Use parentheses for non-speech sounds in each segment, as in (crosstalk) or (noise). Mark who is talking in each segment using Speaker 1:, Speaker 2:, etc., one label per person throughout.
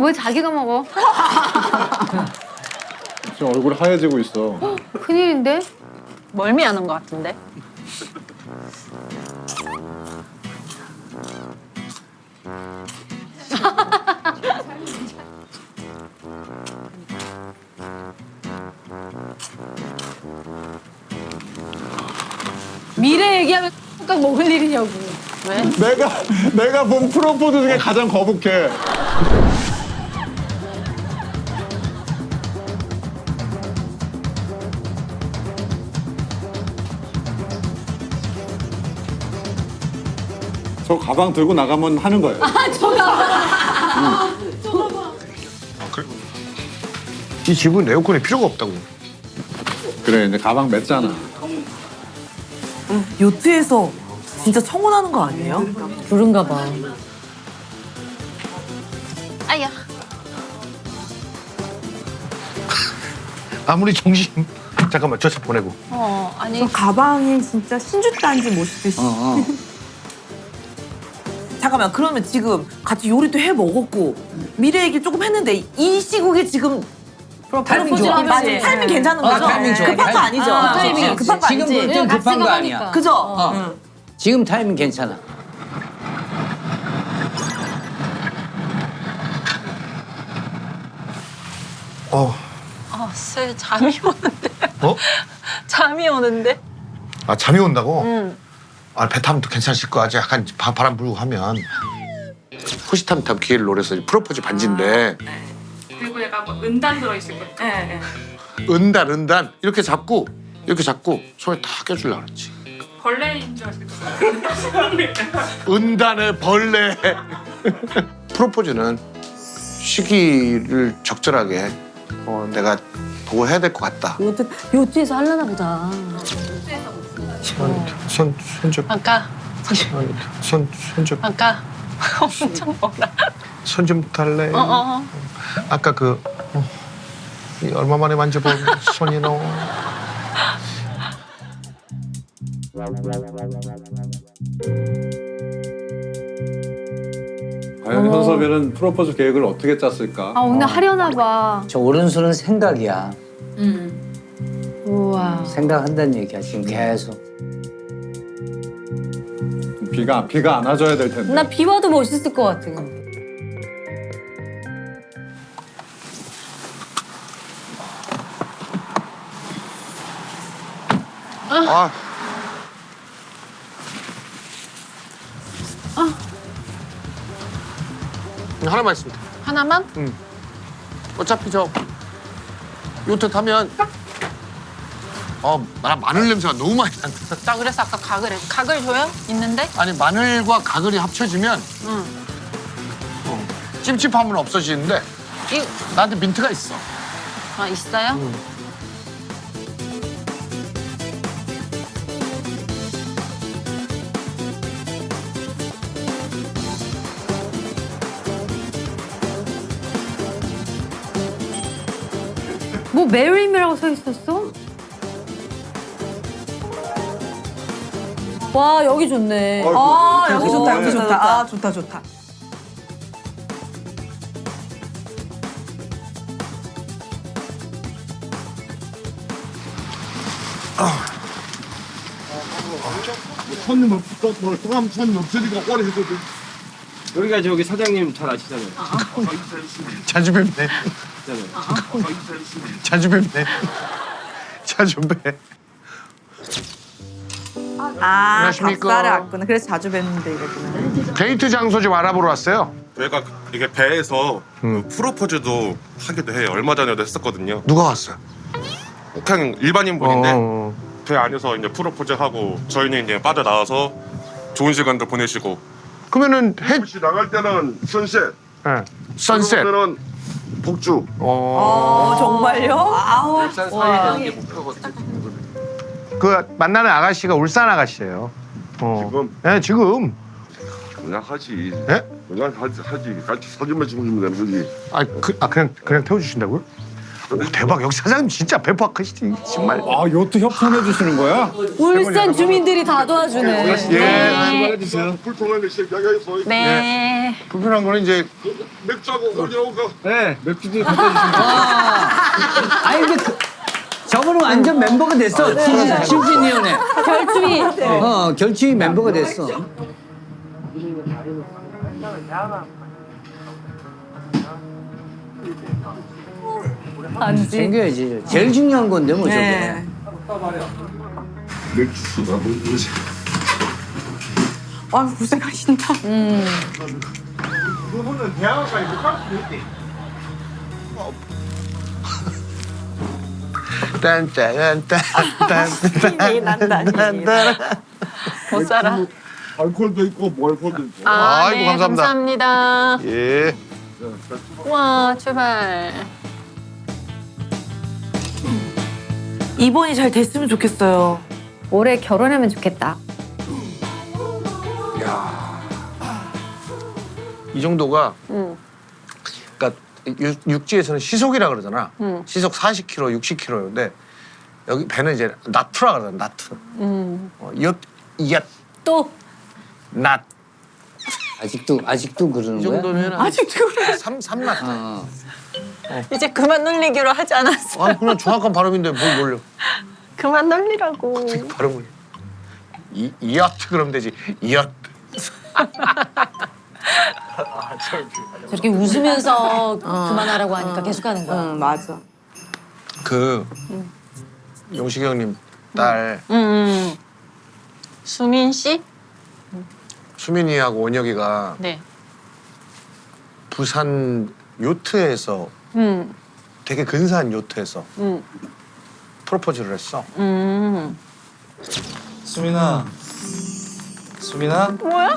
Speaker 1: 왜 자기가 먹어? (laughs)
Speaker 2: 지금 얼굴 하얘지고 있어.
Speaker 1: 큰일인데?
Speaker 3: 멀미하는 것 같은데?
Speaker 1: 미래 얘기하면 꼭 먹을 일이냐고.
Speaker 3: 왜?
Speaker 2: 내가 내가 본 프로포즈 중에 가장 거북해. 저 가방 들고 나가면 하는 거예요.
Speaker 4: 이 집은 에어컨이 필요가 없다고.
Speaker 2: 그래 이제 가방 맸잖아.
Speaker 5: 요트에서 진짜 청혼하는 거 아니에요?
Speaker 1: 그런가 봐.
Speaker 3: 아야. (laughs)
Speaker 4: 아무리 정신 잠깐만 저 차 보내고.
Speaker 3: 어, 아니.
Speaker 5: 저 가방이 진짜 신주 단지 모시듯이. 잠깐만 그러면 지금 같이 요리도 해 먹었고 미래 얘기 조금 했는데 이 시국에 지금
Speaker 6: 타이밍 좋아.
Speaker 5: 맞아 타이밍 괜찮은
Speaker 6: 어,
Speaker 5: 거죠?
Speaker 6: 타이밍 좋아.
Speaker 5: 급한 거
Speaker 6: 타이밍.
Speaker 5: 아니죠?
Speaker 1: 아, 타이밍.
Speaker 5: 급한 거
Speaker 6: 지금
Speaker 5: 아니지?
Speaker 6: 좀 급한 거. 아니야.
Speaker 5: 그죠?
Speaker 6: 어.
Speaker 5: 응.
Speaker 6: 지금 타이밍 괜찮아.
Speaker 4: 어,
Speaker 3: 아, 쎄, 잠이 오는데.
Speaker 4: 어? (laughs)
Speaker 3: 잠이 오는데?
Speaker 4: 아 잠이 온다고?
Speaker 3: 응.
Speaker 4: 아, 배 타면 또 괜찮으실 거 아직 약간 바, 바람 불고 하면. 호시탐탐 기회를 노려서 프로포즈 반지인데.
Speaker 7: 그리고 얘가 뭐 은단 들어있을 거예요.
Speaker 5: 네,
Speaker 4: 은단 은단. 이렇게 잡고 이렇게 잡고 손에 다 껴주려고 그랬지.
Speaker 7: 벌레인 줄 알았겠다. (laughs)
Speaker 4: 은단의 벌레. (laughs) 프로포즈는 시기를 적절하게 어, 내가 보고 해야 될 것 같다.
Speaker 1: 요트, 요트에서 하려나 보다.
Speaker 4: 손 손좀
Speaker 3: 아까,
Speaker 4: 손 손좀
Speaker 3: 아까. 엄청 뭐라.
Speaker 4: 손 좀 달래
Speaker 3: 어, 어, 어.
Speaker 4: 아까 그 어, 이 얼마 만에 만져본 손이 너
Speaker 2: 과연 현섭이는 프로포즈 계획을 어떻게 짰을까?
Speaker 1: 아, 오늘 하려나 봐.
Speaker 6: 저 오른손은 생각이야.
Speaker 1: 우와.
Speaker 6: 생각한다는 얘기야 지금 계속.
Speaker 2: 비가 비가 안 와줘야 될 텐데.
Speaker 1: 나 비 와도 멋있을 것 같아. 근데.
Speaker 4: 아. 하나만 있습니다.
Speaker 3: 하나만?
Speaker 4: 어차피 저 요트 타면 어, 나 마늘 냄새가 너무 많이 난다.
Speaker 3: 나 그래서 아까 각을 해. 각을 줘요? 있는데?
Speaker 4: 아니 마늘과 가글이 합쳐지면
Speaker 3: 응.
Speaker 4: 어, 찜찜함은 없어지는데
Speaker 3: 이,
Speaker 4: 나한테 민트가 있어.
Speaker 3: 아, 있어요?
Speaker 1: 뭐 메리미라고 써 있었어? 와 여기 좋네.
Speaker 2: 어이구,
Speaker 5: 아
Speaker 2: 밑에서.
Speaker 5: 여기 좋다 여기
Speaker 2: 네.
Speaker 5: 좋다 아 좋다 좋다
Speaker 8: 손님을 뭐 동암 손님 없으니까 오래 했거든.
Speaker 9: 여기가 저기 사장님 잘 아시잖아요.
Speaker 4: 자주 뵙네. 자주 뵙네. 자주 뵙.
Speaker 5: 아
Speaker 4: 안녕하십니까.
Speaker 5: 닭살을 왔구나 그래서 자주 뵙는데 이랬구나
Speaker 4: 데이트 장소 좀 알아보러 왔어요.
Speaker 8: 저희가 이게 배에서 그 프로포즈도 하기도 해요. 얼마 전에도 했었거든요.
Speaker 4: 누가 왔어요?
Speaker 8: 그냥 일반인 분인데
Speaker 4: 어,
Speaker 8: 배 안에서 이제 프로포즈 하고 저희는 이제 빠져 나와서 좋은 시간도 보내시고.
Speaker 4: 그러면은 해
Speaker 8: 혹시 나갈 때는 선셋,
Speaker 4: 네. 선셋.
Speaker 8: 그러면은 복주.
Speaker 4: 어.
Speaker 5: 어 정말요? 아우
Speaker 4: 그 만나는 아가씨가 울산 아가씨예요. 어.
Speaker 8: 지금
Speaker 4: 네, 지금.
Speaker 8: 그냥 하지.
Speaker 4: 예?
Speaker 8: 그냥 하지, 하지. 같이 사진만 찍어주면 되는 거지.
Speaker 4: 아, 그, 아 그냥 그냥 태워주신다고요? 오, 대박 여기 사장님 진짜 배포 크시지 정말.
Speaker 2: 아 요트 협찬해 주시는 거야?
Speaker 1: 울산 주민들이 다 도와주네.
Speaker 4: 예.
Speaker 8: 출발해주세요. 불통하게 시작하게 보이.
Speaker 3: 네.
Speaker 4: 불편한 거는 이제
Speaker 8: 맥주하고 올려오고.
Speaker 9: 네, 맥주도 갖다 주시면
Speaker 6: 아니 근데 그, 저분은 완전 mem버가 됐어. 심신위원회.
Speaker 1: 결주이.
Speaker 6: 어 결주위 멤버가 됐어.
Speaker 1: 안지.
Speaker 6: 챙겨야지. 제일 중요한 건데 뭐 저게.
Speaker 5: 네.
Speaker 8: 맥주가 뭐지?
Speaker 5: 아 고생하신다.
Speaker 2: 그분은 대학가까지 못 갈수 있대.
Speaker 4: 딴딴딴딴딴딴.
Speaker 3: 못 살아.
Speaker 8: 알코올도 있고 무알코올도 있고.
Speaker 3: 아,
Speaker 4: 아이고,
Speaker 3: 네,
Speaker 4: 감사합니다.
Speaker 3: 감사합니다.
Speaker 4: 예.
Speaker 3: 와, 출발.
Speaker 5: 이번이 잘 됐으면 좋겠어요.
Speaker 1: 올해 결혼하면 좋겠다.
Speaker 4: 이 정도가
Speaker 3: 응.
Speaker 4: 육- 육지에서는 시속이라 그러잖아.
Speaker 3: 응.
Speaker 4: 시속 40km, 60km인데 여기 배는 이제 나트라 그러잖아. 나트.
Speaker 3: 음.
Speaker 4: 어, 이엇 이엇
Speaker 1: 또
Speaker 4: 낫.
Speaker 6: 아직도 아직도 그러는
Speaker 4: 이
Speaker 6: 거야?
Speaker 4: 정도면
Speaker 5: 아직도 그래.
Speaker 4: 3 3낫.
Speaker 6: 어.
Speaker 3: 이제 그만 놀리기로 하지 않았어.
Speaker 4: 아, 그냥 정확한 발음인데 뭘 몰려.
Speaker 3: 그만 놀리라고.
Speaker 4: 어떻게 발음을. 이 이엇 그러면 되지. 이엇. (laughs)
Speaker 1: 저렇게 웃으면서 그만하라고 하니까 계속 하는 거야.
Speaker 5: 응 맞아.
Speaker 4: 그 용식이 형님 딸
Speaker 3: 음, 음. 수민 씨?
Speaker 4: 수민이하고 원혁이가
Speaker 3: 네.
Speaker 4: 부산 요트에서
Speaker 3: 음,
Speaker 4: 되게 근사한 요트에서
Speaker 3: 음,
Speaker 4: 프로포즈를 했어.
Speaker 3: 음.
Speaker 9: 수민아. 수민아?
Speaker 3: 뭐야?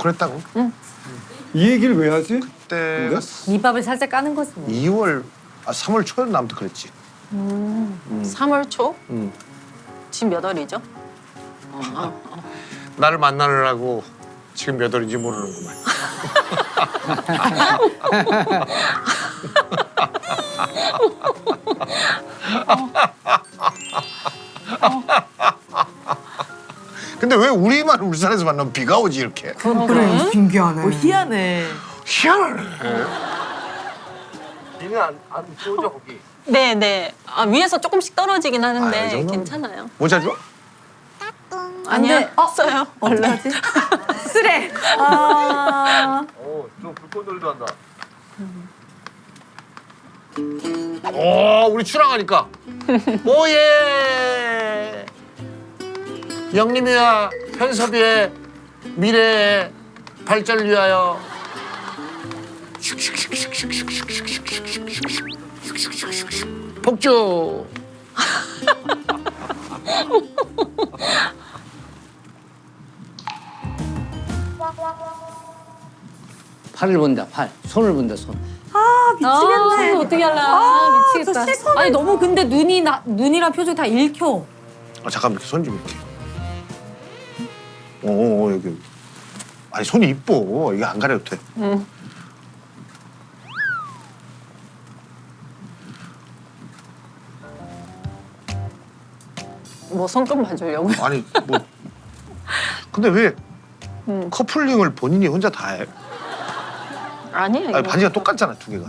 Speaker 4: 그랬다고?
Speaker 2: 이 얘기를 왜 하지?
Speaker 4: 그때가
Speaker 1: 밑밥을 살짝 까는 거지. 뭐.
Speaker 4: 2월, 아 3월 초였나 아무튼 그랬지.
Speaker 3: 3월 초?
Speaker 4: 음.
Speaker 3: 지금 몇 월이죠? (laughs)
Speaker 4: 나를 만나느라고 지금 몇 월인지 모르는구만. (laughs) (laughs) 근데 왜 우리만 울산에서 만나면 비가 오지 이렇게?
Speaker 5: 그래 신기하네. 어, 희한해.
Speaker 4: 희한하네.
Speaker 9: 비는 안, 안 쏘죠 거기.
Speaker 3: 네, 네. 아, 위에서 조금씩 떨어지긴
Speaker 4: 아, 이
Speaker 3: 하는데
Speaker 4: 정도면-
Speaker 3: 괜찮아요.
Speaker 4: 모자 줘?
Speaker 1: 어?
Speaker 3: 없어요. 원래. (laughs)
Speaker 1: 쓰레. 아.
Speaker 9: 어, 좀 불꽃놀이도 한다.
Speaker 4: 오, 우리 출항하니까. (laughs) 오예. 영림이와 현섭이의 미래의 발전을 위하여. 폭주. (laughs)
Speaker 6: 팔을 본다 팔. 손을 본다 손.
Speaker 1: 미치겠네. 어떻게 할라. 아, 미치겠다. 아니 너무 근데 눈이 나 눈이랑 표정 다 읽혀.
Speaker 4: 아, 잠깐만 이렇게 손 좀 이렇게. 오, 오 여기. 아니 손이 이뻐. 이게 안 가려도 돼.
Speaker 3: 음. 뭐 손금 봐주려고요?
Speaker 4: 아니 뭐. 근데 왜
Speaker 3: 음.
Speaker 4: 커플링을 본인이 혼자 다 해?
Speaker 3: 아니에요.
Speaker 4: 아니
Speaker 3: 이거.
Speaker 4: 바지가 똑같잖아 두 개가.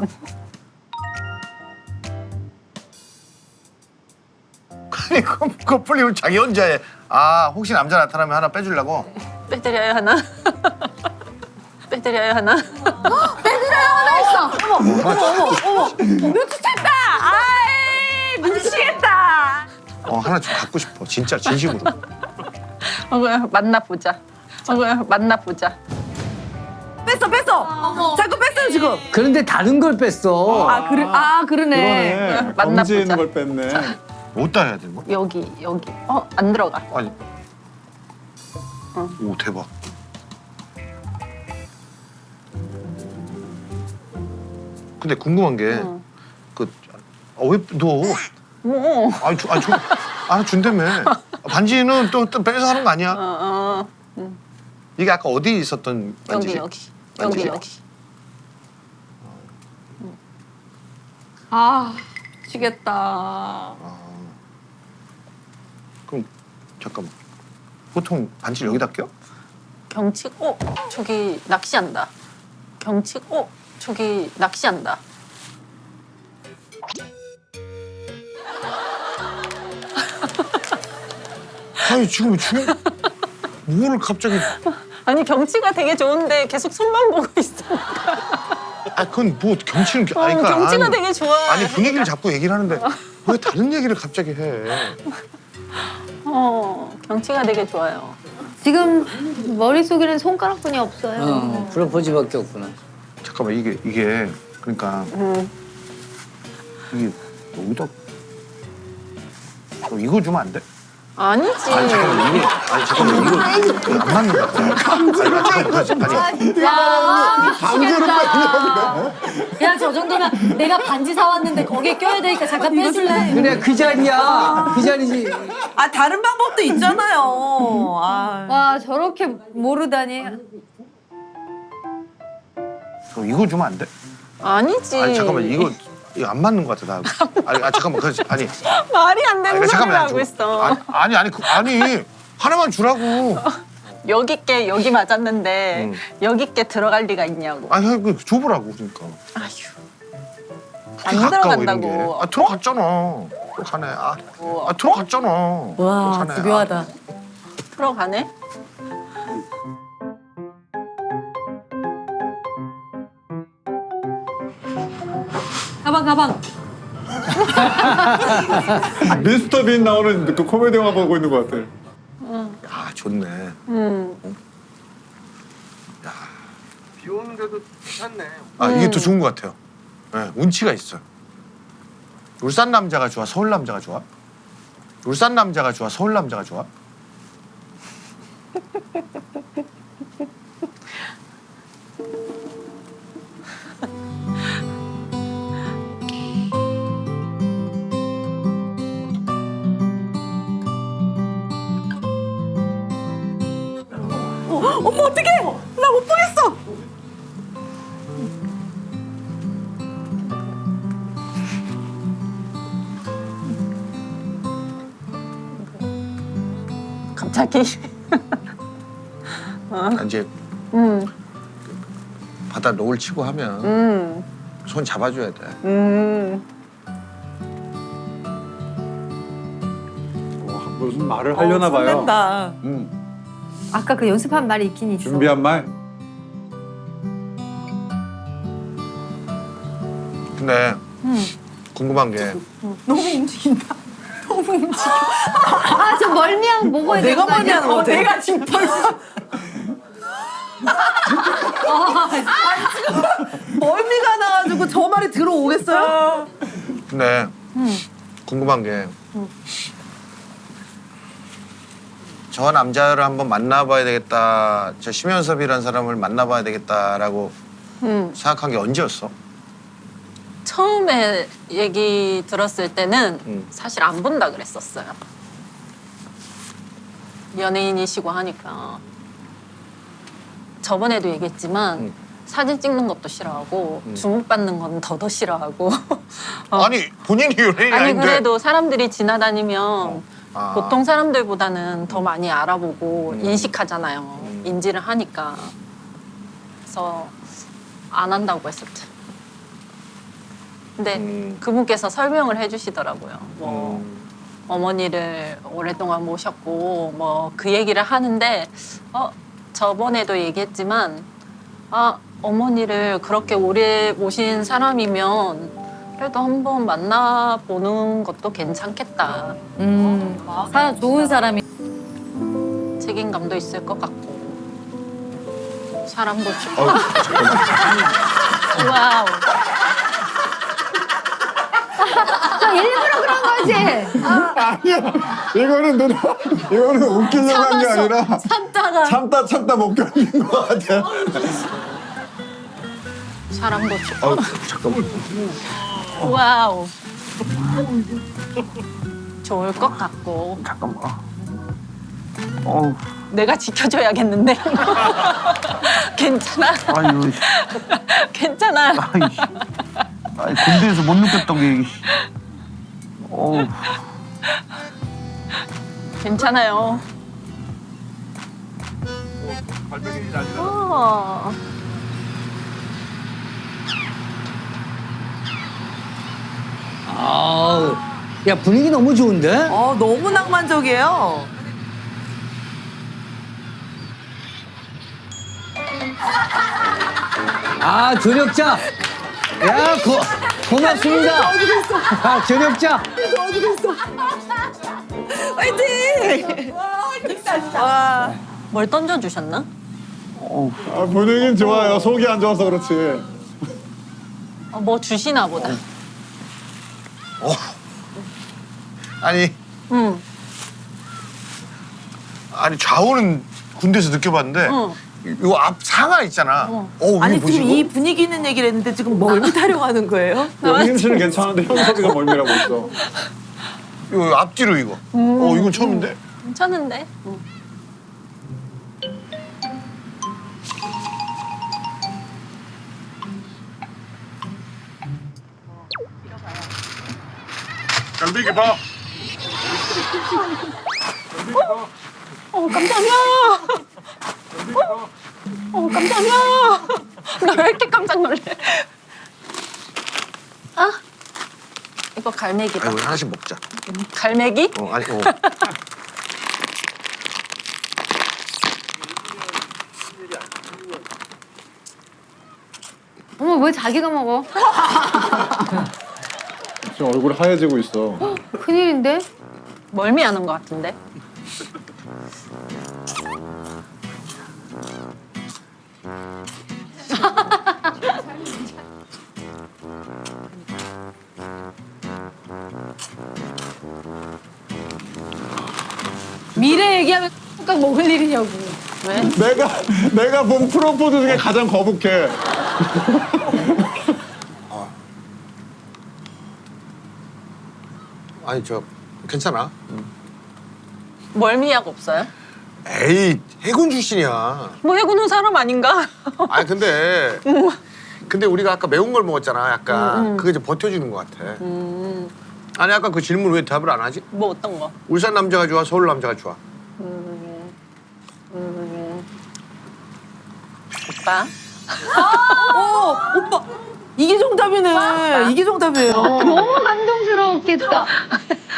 Speaker 4: 아니 커- 커플링을 자기 혼자 해. 아 혹시 남자 나타나면 하나 빼주려고?
Speaker 3: 빼드려야 하나? (laughs) 빼드려야 하나?
Speaker 5: 아이 미치겠다.
Speaker 4: 어 하나 좀 갖고 싶어. 진짜 진심으로.
Speaker 3: 어구야 만나 보자. 어구야 만나 보자.
Speaker 5: 뺐어 뺐어. 자꾸 뺐어요 지금.
Speaker 6: 그런데 다른 걸 뺐어.
Speaker 5: 아 그래 아 그러네.
Speaker 2: 그러네.
Speaker 3: 만나보자.
Speaker 2: 경지에 있는 걸 뺐네.
Speaker 4: 어디다 해야 되는 거야?
Speaker 3: 여기 여기. 어 안 들어가.
Speaker 4: 아니. 오 대박. 근데 궁금한 게
Speaker 3: 어.
Speaker 4: 그, 아, 왜 너?
Speaker 3: 뭐?
Speaker 4: 아니, 주, 아니, 주, 아, 준다며. 반지는 또, 또 빼서 하는 거 아니야?
Speaker 3: 어, 어.
Speaker 4: 이게 아까 어디 있었던
Speaker 3: 여기
Speaker 4: 반지지?
Speaker 3: 여기
Speaker 4: 만지지?
Speaker 3: 여기 여기.
Speaker 1: 아 미치겠다.
Speaker 4: 아. 잠깐만. 보통 반지를 여기다 껴?
Speaker 3: 경치. 어 저기 낚시한다. 경치. 어 저기 낚시한다.
Speaker 4: 아니 지금 중 뭐를 갑자기?
Speaker 3: 아니 경치가 되게 좋은데 계속 손만 보고 있어.
Speaker 4: 아 그건 뭐 경치는 겨-
Speaker 3: 어,
Speaker 4: 아니, 그러니까
Speaker 3: 경치가
Speaker 4: 아니,
Speaker 3: 되게 좋아.
Speaker 4: 아니 분위기를 잡고 얘기를 하는데 왜 다른 얘기를 갑자기 해?
Speaker 3: 어 경치가 되게 좋아요.
Speaker 1: 지금 머릿속에는 손가락뿐이 없어요.
Speaker 6: 어, 프로포즈밖에 없구나.
Speaker 4: 잠깐만 이게 이게 그러니까
Speaker 3: 음.
Speaker 4: 이게 여기다 어, 이거 주면 안 돼?
Speaker 3: 아니지.
Speaker 4: 아니 잠깐만 이게 아니 잠깐만 이거 안 맞는 것 같아. 아니, 아니 잠깐만 아니
Speaker 1: 야
Speaker 2: 방구를
Speaker 1: 미치겠다. 야저 정도면 내가 반지 사왔는데 거기에 껴야 되니까 잠깐 빼줄래?
Speaker 6: 그래 그 자리야. 그 자리지.
Speaker 5: 아 다른 방법도 있잖아요. 아.
Speaker 1: 와 저렇게 모르다니.
Speaker 4: 저 이거 주면 안 돼?
Speaker 3: 아니지.
Speaker 4: 아니 잠깐만 이거 이거 안 맞는 것 같아 나. 아니 아, 잠깐만 그 아니
Speaker 3: 말이 안 되는
Speaker 4: 아니,
Speaker 3: 소리를 하고
Speaker 4: 저-
Speaker 3: 있어.
Speaker 4: 아니 아니 아니, 그, 아니 하나만 주라고.
Speaker 3: 여기 게 여기 맞았는데
Speaker 4: 음.
Speaker 3: 여기 게 들어갈 리가 있냐고.
Speaker 4: 아니 그 줘보라고 그러니까.
Speaker 3: 아휴.
Speaker 4: 그렇게
Speaker 3: 안
Speaker 4: 가까워, 이런 게.
Speaker 3: 들어간다고.
Speaker 4: 아 들어갔잖아. 들어가네. 아, 아 들어갔잖아.
Speaker 1: 와
Speaker 4: 들어가네.
Speaker 1: 집요하다.
Speaker 3: 들어가네.
Speaker 1: 가방 가방. (laughs)
Speaker 2: 미스터 빈 나오는 그 코미디 영화 보고 있는 것 같아.
Speaker 4: 아 좋네.
Speaker 3: 음.
Speaker 9: 비 오는데도 괜찮네.
Speaker 4: 아 이게 더 좋은 것 같아요. 네, 운치가 있어. 울산 남자가 좋아, 서울 남자가 좋아? 울산 남자가 좋아, 서울 남자가 좋아?
Speaker 5: 어머 어떡해? 나 못 보겠어.
Speaker 3: 갑자기. (laughs)
Speaker 4: 아, 이제
Speaker 3: 음.
Speaker 4: 바다 노을 치고 하면
Speaker 3: 음.
Speaker 4: 손 잡아줘야 돼.
Speaker 3: 음.
Speaker 2: 어, 무슨 말을 하려나 봐요.
Speaker 5: 설렌다.
Speaker 2: 음,
Speaker 1: 아까 그 연습한 말이 있긴 있어.
Speaker 2: 준비한 말.
Speaker 4: 근데
Speaker 3: 음.
Speaker 4: 궁금한 게
Speaker 5: 너무 움직인다. (laughs) 너무 움직여.
Speaker 1: 아 저 멀미하면 먹어야 돼.
Speaker 5: 내가 많이 하는 거 같아. 내가 지금 벌써. (laughs) 멀미가 나가지고 저 말이 들어오겠어요?
Speaker 4: 근데 궁금한 게 저 남자를 한번 만나봐야 되겠다. 저 심연섭이라는 사람을 만나봐야 되겠다라고
Speaker 3: 음.
Speaker 4: 생각한 게 언제였어?
Speaker 3: 처음에 얘기 들었을 때는
Speaker 4: 음.
Speaker 3: 사실 안 본다 그랬었어요. 연예인이시고 하니까. 저번에도 얘기했지만
Speaker 4: 음.
Speaker 3: 사진 찍는 것도 싫어하고 주목받는 건 더더 싫어하고. (laughs) 어.
Speaker 4: 아니 본인이 연예인이
Speaker 3: 아니
Speaker 4: 아닌데
Speaker 3: 그래도 사람들이 지나다니면
Speaker 4: 아.
Speaker 3: 보통 사람들보다는 더 많이 알아보고
Speaker 4: 음.
Speaker 3: 인식하잖아요.
Speaker 4: 음.
Speaker 3: 인지를 하니까. 그래서 안 한다고 했었죠. 근데
Speaker 4: 음.
Speaker 3: 그분께서 설명을 해주시더라고요. 뭐
Speaker 4: 음.
Speaker 3: 어머니를 오랫동안 모셨고 뭐 그 얘기를 하는데 어 저번에도 얘기했지만 아 어머니를 그렇게 오래 모신 사람이면 그래도 한번 만나보는 것도 괜찮겠다.
Speaker 1: 음 사람 좋은 사람이.
Speaker 3: 책임감도 있을 것 같고 사람도 좋고
Speaker 4: 어, 잠깐만. (laughs)
Speaker 3: 와우.
Speaker 1: 저 일부러 그런 거지.
Speaker 2: 아니야. 이거는 누나, 이거는 웃기려고 한 게 아니라
Speaker 1: 참다가.
Speaker 2: 참다 참다 못 견딘 것 같아.
Speaker 3: 사람도 좋
Speaker 4: 어, 잠깐만.
Speaker 3: 와우. (laughs) 좋을 것 같고.
Speaker 6: 잠깐만. 어우,
Speaker 3: 내가 지켜줘야겠는데. (laughs) 괜찮아?
Speaker 6: 아유, (laughs)
Speaker 3: 괜찮아.
Speaker 6: 아이, 아이 군대에서 못 느꼈던 게. 어우,
Speaker 3: 괜찮아요.
Speaker 9: 발병이
Speaker 3: 어.
Speaker 6: 아우, 야 분위기 너무 좋은데?
Speaker 5: 어 너무 낭만적이에요.
Speaker 6: 아 조력자. 야 고, 고맙습니다. 아 조력자.
Speaker 5: 화이팅! 와.
Speaker 3: 뭘 던져주셨나?
Speaker 2: 아, 분위기는 좋아요. 속이 안 좋아서 그렇지.
Speaker 3: 어, 뭐 주시나 보다.
Speaker 4: 아니,
Speaker 3: 응.
Speaker 4: 아니 좌우는 군대에서 느껴봤는데
Speaker 3: 응.
Speaker 4: 요 앞 상하 있잖아. 어, 위
Speaker 5: 아니
Speaker 4: 보시고.
Speaker 5: 지금 이 분위기 있는 얘기를 했는데 지금 멀미 타려고 하는 거예요?
Speaker 2: 영림 씨는 괜찮은데 현석이가 멀미라고 있어.
Speaker 4: 요 앞뒤로 이거. 어, 이건 처음인데.
Speaker 3: 괜찮은데? 응.
Speaker 8: 갈비기 봐.
Speaker 3: 어, 깜짝이야. 어, 어, 깜짝이야. 나 왜 이렇게 깜짝 놀래? 아, 이거 갈매기다.
Speaker 4: 아이고 하나씩 먹자.
Speaker 3: 갈매기?
Speaker 4: 어, 아니, 어. (laughs)
Speaker 1: 어머 왜 자기가 먹어?
Speaker 2: 지금 얼굴 하얘지고 있어.
Speaker 1: 큰일인데?
Speaker 3: 멀미하는 것 같은데?
Speaker 1: 미래 얘기하면 꼭 먹을 일이냐고.
Speaker 3: 왜?
Speaker 2: 내가 내가 본 프로포즈 중에 가장 거북해.
Speaker 4: 아니 저 괜찮아.
Speaker 3: 멀미약 없어요?
Speaker 4: 에이 해군 출신이야.
Speaker 3: 뭐 해군은 사람 아닌가? (laughs)
Speaker 4: 아니 근데 근데 우리가 아까 매운 걸 먹었잖아. 약간
Speaker 3: 음, 음.
Speaker 4: 그게 이제 버텨주는 것 같아.
Speaker 3: 음,
Speaker 4: 아니 아까 그 질문 왜 답을 안 하지?
Speaker 3: 뭐 어떤 거?
Speaker 4: 울산 남자가 좋아, 서울 남자가 좋아.
Speaker 3: 음, 음. 오빠?
Speaker 5: 어 오빠 이게 정답이네. 이게 정답이에요.
Speaker 1: 너무 감동스러웠겠다. (laughs)